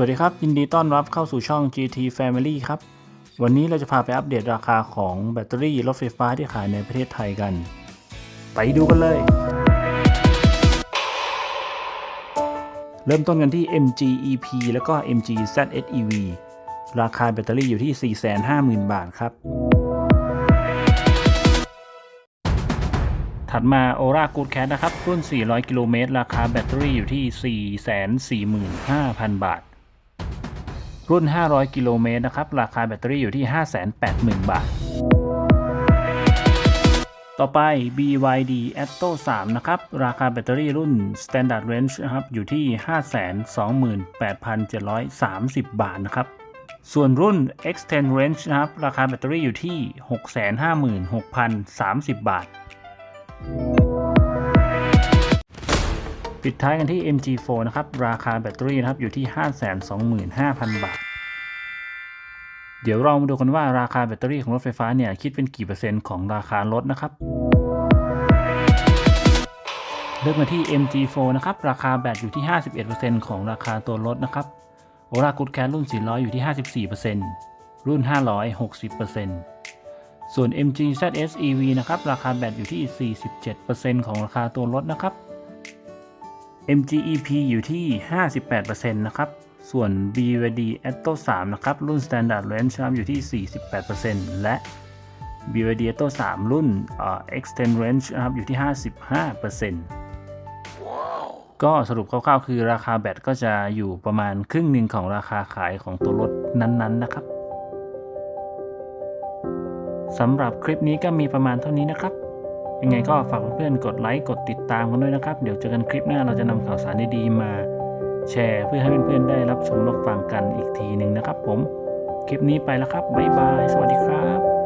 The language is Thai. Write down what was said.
วัสดีครับ ยินดีต้อนรับเข้าสู่ช่อง GT Family ครับ วันนี้เราจะพาไปอัปเดตราคาของแบตเตอรี่รถไฟฟ้าที่ขายในประเทศไทยกัน ไปดูกันเลย เริ่มต้นกันที่ MG EP แล้วก็ MG ZSEV ราคาแบตเตอรี่อยู่ที่ 450,000 บาทครับ ถัดมา Aura Good Cat นะครับ รุ่น 400 กิโลเมตร ราคาแบตเตอรี่อยู่ที่ 445,000 บาท รุ่น 500 กิโลเมตรนะครับ ราคาแบตเตอรี่อยู่ที่ 580,000 บาท ต่อไป BYD Atto 3 นะครับ ราคาแบตเตอรี่รุ่น Standard Range นะครับ อยู่ที่ 528,730 บาทนะครับ ส่วนรุ่น Extend Range นะครับ ราคาแบตเตอรี่อยู่ที่ 656,030 บาท ปิดท้ายกันที่ MG4 นะครับ ราคาแบตเตอรี่นะครับอยู่ที่ 525,000 บาท เดี๋ยวเรามาดูกันว่าราคาแบตเตอรี่ของรถไฟฟ้าเนี่ยคิดเป็นกี่เปอร์เซ็นต์ของราคารถนะครับเริ่มมาที่ MG4 นะครับ ราคาแบตอยู่ที่ 51%ของราคาตัวรถนะครับโอรากุดแค t รุ่น 400 อยู่ที่ 54%รุ่น 500 60%ส่วน MG ZS EV นะครับ ราคาแบตอยู่ที่ 47%ของราคาตัวรถนะครับ MG EP อยู่ที่ 58%นะครับ ส่วน BYD Atto 3 นะครับ รุ่น Standard Range นะครับอยู่ที่ 48%และ BYD Atto 3 รุ่น Extend Range นะครับอยู่ที่ 55%ก็สรุปคร่าวๆ คือราคาแบตก็จะอยู่ประมาณครึ่งหนึ่งของราคาขายของตัวรถนั้นๆ นะครับสำหรับคลิปนี้ก็มีประมาณเท่านี้นะครับ ยังไงก็ฝากเพื่อนๆกดไลค์กดติดตามกันด้วยนะครับ เดี๋ยวเจอกันคลิปหน้าเราจะนำข่าวสารดีๆมาแชร์เพื่อให้เพื่อนๆได้รับชมรับฟังกันอีกทีหนึ่งนะครับ ผม คลิปนี้ไปแล้วครับ บ๊ายบาย สวัสดีครับ